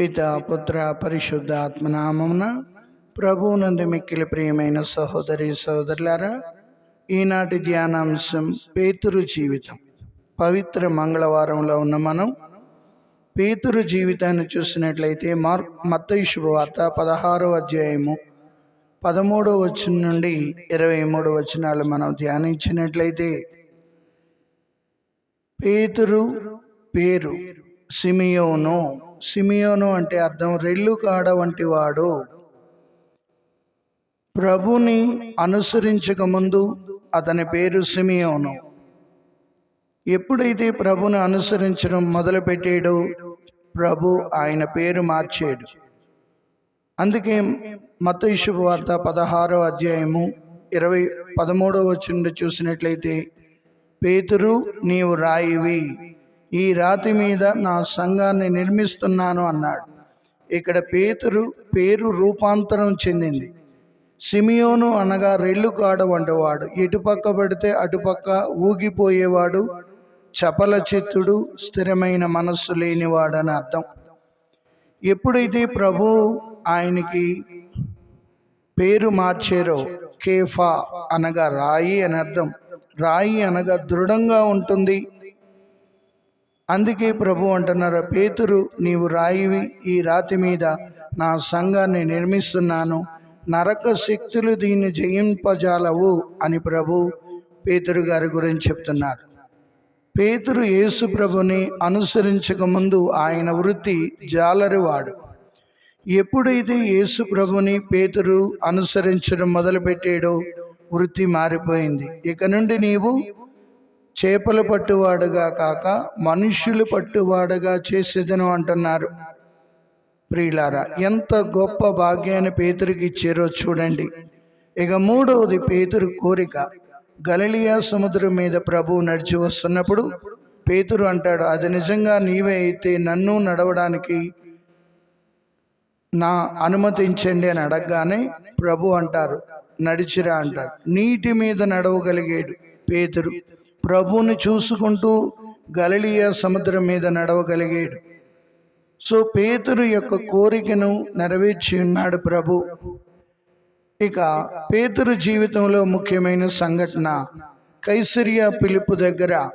పిత పుత్ర పరిశుద్ధ ఆత్మనామమున ప్రభువునందు మిక్కిలి ప్రియమైన సహోదరి సహోదరులారా ఈనాటి ధ్యానాంశం పేతురు జీవితం. పవిత్ర మంగళవారంలో ఉన్న మనం పేతురు జీవితాన్ని చూసినట్లయితే మార్ మత్తయి శుభవార్త పదహారో అధ్యాయము పదమూడో వచనం నుండి ఇరవై మూడు వచనాలు మనం ధ్యానించినట్లయితే పేతురు పేరు సిమియోను. సిమియోను అంటే అర్థం రెల్లు కాడ వంటి వాడు. ప్రభుని అనుసరించక ముందు అతని పేరు సిమియోను. ఎప్పుడైతే ప్రభుని అనుసరించడం మొదలుపెట్టాడో? ప్రభు ఆయన పేరు మార్చాడు. అందుకే మత వార్త పదహారో అధ్యాయము ఇరవై పదమూడవ వచ్చిన చూసినట్లయితే పేతురు నీవు రాయివి. ఈ రాతి మీద నా సంఘాన్ని నిర్మిస్తున్నాను అన్నాడు. ఇక్కడ పేతురు పేరు రూపాంతరం చెందింది. సిమియోను అనగా రెల్లు కాడ వంటవాడు. ఇటుపక్క పడితే అటుపక్క ఊగిపోయేవాడు. చపల చిత్తుడు స్థిరమైన మనస్సు లేనివాడని అర్థం. ఎప్పుడైతే ప్రభు ఆయనకి పేరు మార్చారో కేఫా అనగా రాయి అని అర్థం. రాయి అనగా దృఢంగా ఉంటుంది. అందుకే ప్రభు అంటున్నారు పేతురు నీవు రాయివి ఈ రాతి మీద. నా సంఘాన్ని నిర్మిస్తున్నాను. నరక శక్తులు దీన్ని జయింపజాలవు అని ప్రభు పేతురు గారి గురించి చెప్తున్నారు. పేతురు యేసు ప్రభుని అనుసరించక ముందు ఆయన వృత్తి జాలరివాడు. ఎప్పుడైతే యేసు ప్రభుని పేతురు అనుసరించడం మొదలుపెట్టాడో వృత్తి మారిపోయింది. ఇక నుండి నీవు చేపలు పట్టువాడుగా కాక మనుష్యులు పట్టువాడుగా చేసేదను అంటున్నారు. ప్రియులారా ఎంత గొప్ప భాగ్యాన్ని పేతురికి ఇచ్చారో చూడండి. ఇక మూడవది పేతురు కోరిక. గలలియా సముద్రం మీద ప్రభువు నడిచి వస్తున్నప్పుడు పేతురు అంటాడు అది నిజంగా నీవే అయితే నన్ను నడవడానికి నా అనుమతించండి అని అడగగానే ప్రభు అంటారు నడిచిరా అంటాడు. నీటి మీద నడవగలిగాడు పేతురు. ప్రభువుని చూసుకుంటూ గలలియా సముద్రం మీద నడవగలిగాడు. సో పేతురు యొక్క కోరికను నెరవేర్చి ఉన్నాడు ప్రభు. ఇక పేతురు జీవితంలో ముఖ్యమైన సంఘటన కైసరియా పిలుపు దగ్గర.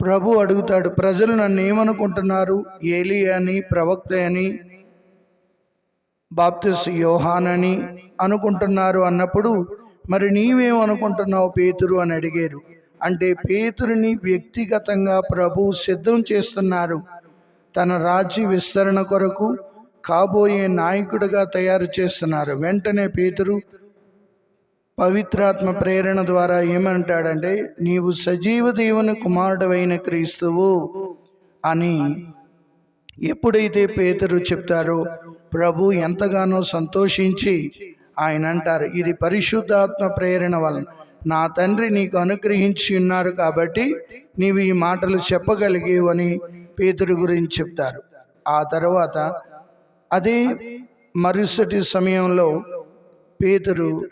ప్రభు అడుగుతాడు ప్రజలు నన్ను ఏమనుకుంటున్నారు? ఏలి అని ప్రవక్త అని బాప్తిస్ యోహాన్ అని అనుకుంటున్నారు? అన్నప్పుడు మరి నీవేమనుకుంటున్నావు పేతురు అని అడిగారు. అంటే పేతురుని వ్యక్తిగతంగా ప్రభు సిద్ధం చేస్తున్నారు. తన రాజ్య విస్తరణ కొరకు కాబోయే నాయకుడిగా తయారు చేస్తున్నారు. వెంటనే పేతురు పవిత్రాత్మ ప్రేరణ ద్వారా ఏమంటాడంటే నీవు సజీవ దేవుని కుమారుడవైన క్రీస్తువు అని. ఎప్పుడైతే పేతురు చెప్తారో ప్రభు ఎంతగానో సంతోషించి ఆయన అంటారు ఇది పరిశుద్ధాత్మ ప్రేరణ వలన. నా తండ్రి నీకు అనుగ్రహించి ఉన్నారు కాబట్టి నీవు ఈ మాటలు చెప్పగలిగేవు అని పేతురు గురించి చెప్తారు. ఆ తర్వాత అదే మరుసటి సమయంలో పేతురు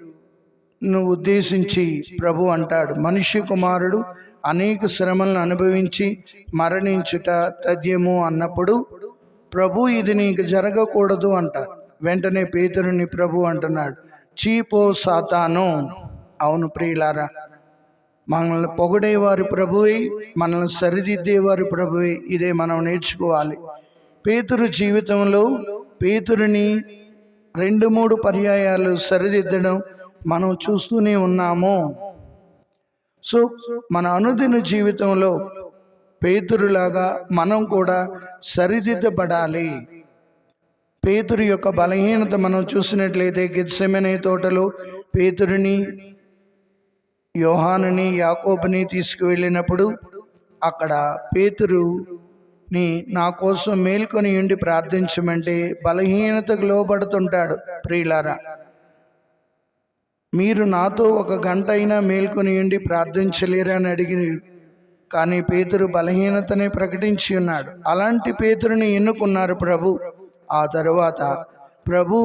నువ్వు ఉద్దేశించి ప్రభు అంటాడు. మనిషి కుమారుడు అనేక శ్రమలను అనుభవించి మరణించుట తథ్యము అన్నప్పుడు ప్రభు ఇది నీకు జరగకూడదు అంటారు. వెంటనే పేతురుని ప్రభు అంటున్నాడు చీపో సాతాను. అవును ప్రియులారా మనల్ని పొగడేవారు ప్రభువే మనల్ని సరిదిద్దేవారు ప్రభువే ఇదే మనం నేర్చుకోవాలి. పేతురు జీవితంలో పేతురుని రెండు మూడు పర్యాయాలు సరిదిద్దడం మనం చూస్తూనే ఉన్నాము. సో మన అనుదిన జీవితంలో పేతురులాగా మనం కూడా సరిదిద్దబడాలి. పేతురు యొక్క బలహీనత మనం చూసినట్లయితే గిత్సెమనే తోటలో పేతురిని యోహానుని యాకోబుని తీసుకువెళ్ళినప్పుడు అక్కడ పేతురుని నా కోసం మేల్కొని ఉండి ప్రార్థించమంటే బలహీనతకు లోపడుతుంటాడు ప్రియులారా మీరు నాతో ఒక గంట అయినా మేల్కొని ఉండి ప్రార్థించలేరని అడిగి కానీ పేతురు బలహీనతనే ప్రకటించి ఉన్నాడు. అలాంటి పేతురుని ఎన్నుకున్నారు ప్రభు? ఆ తరువాత ప్రభు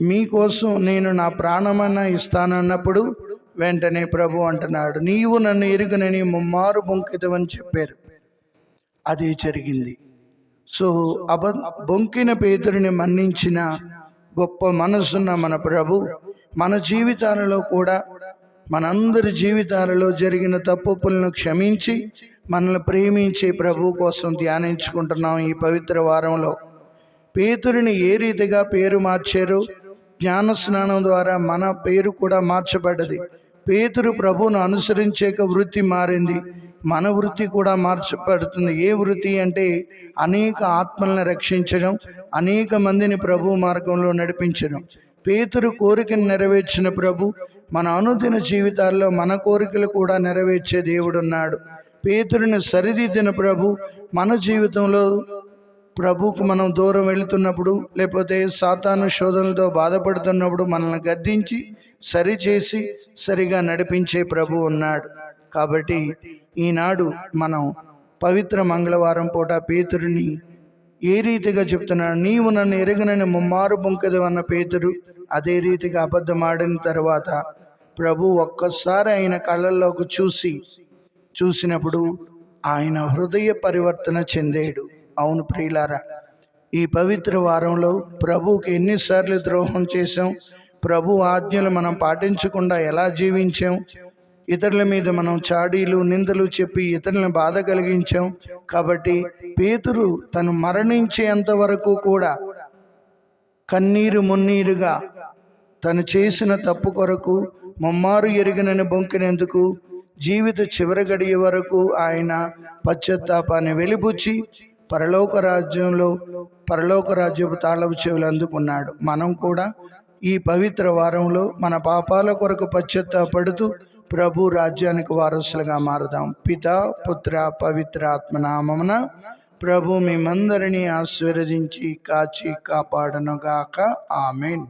మీకోసం నేను నా ప్రాణమన్నా ఇస్తానన్నప్పుడు వెంటనే ప్రభు అంటున్నాడు. నీవు నన్ను ఎరుగనని ముమ్మారు బొంకితవని చెప్పారు. అది జరిగింది. సో అబ బొంకిన పేతుడిని మన్నించిన గొప్ప మనసున్న మన ప్రభు మన జీవితాలలో కూడా మనందరి జీవితాలలో జరిగిన తప్పులను క్షమించి మనల్ని ప్రేమించే ప్రభు కోసం ధ్యానించుకుంటున్నాం ఈ పవిత్ర వారంలో. పేతురిని ఏ రీతిగా పేరు మార్చారు? జ్ఞాన స్నానం ద్వారా మన పేరు కూడా మార్చబడ్డది. పేతురు ప్రభువును అనుసరించే వృత్తి మారింది. మన వృత్తి కూడా మార్చబడుతుంది. ఏ వృత్తి అంటే అనేక ఆత్మలను రక్షించడం అనేక మందిని ప్రభు మార్గంలో నడిపించడం. పేతురు కోరికను నెరవేర్చిన ప్రభు మన అనుదిన జీవితాల్లో మన కోరికలు కూడా నెరవేర్చే దేవుడున్నాడు. పేతురిని సరిదిద్దిన ప్రభు మన జీవితంలో ప్రభువుకు మనం దూరం వెళుతున్నప్పుడు లేకపోతే సాతాను శోధనలతో బాధపడుతున్నప్పుడు మనల్ని గద్దించి సరిచేసి సరిగా నడిపించే ప్రభు ఉన్నాడు. కాబట్టి ఈనాడు మనం పవిత్ర మంగళవారం పూట పేతుడిని ఏ రీతిగా చెప్తున్నాడు? నీవు నన్ను ఎరగనని ముమ్మారు బొంకదు అన్న పేతురు అదే రీతిగా అబద్ధమాడిన తర్వాత ప్రభు ఒక్కసారి ఆయన కళ్ళల్లోకి చూసి చూసినప్పుడు ఆయన హృదయ పరివర్తన చెందాడు. అవును ప్రియులారా ఈ పవిత్ర వారంలో ప్రభువుకి ఎన్నిసార్లు ద్రోహం చేశాం ప్రభు ఆజ్ఞలు మనం పాటించకుండా ఎలా జీవించాం ఇతరుల మీద మనం చాడీలు నిందలు చెప్పి ఇతరులను బాధ కలిగించాం. కాబట్టి పేతురు తను మరణించేంత వరకు కూడా కన్నీరు మున్నీరుగా తను చేసిన తప్పు కొరకు ముమ్మారు ఎరిగినని బొంకినందుకు జీవిత చివరి గడియ వరకు ఆయన పశ్చాత్తాపాన్ని వెలిబుచ్చి పరలోక రాజ్యంలో పరలోక రాజ్యపు తాళపు చెవులు అందుకున్నాడు. మనం కూడా ఈ పవిత్ర వారంలో మన పాపాల కొరకు పశ్చాత్తాపడుతూ ప్రభు రాజ్యానికి వారసులుగా మారుదాం. పిత పుత్ర పవిత్ర ఆత్మనామమున ప్రభు మేమందరినీ ఆశీర్వదించి కాచి కాపాడనుగాక. ఆమెన్.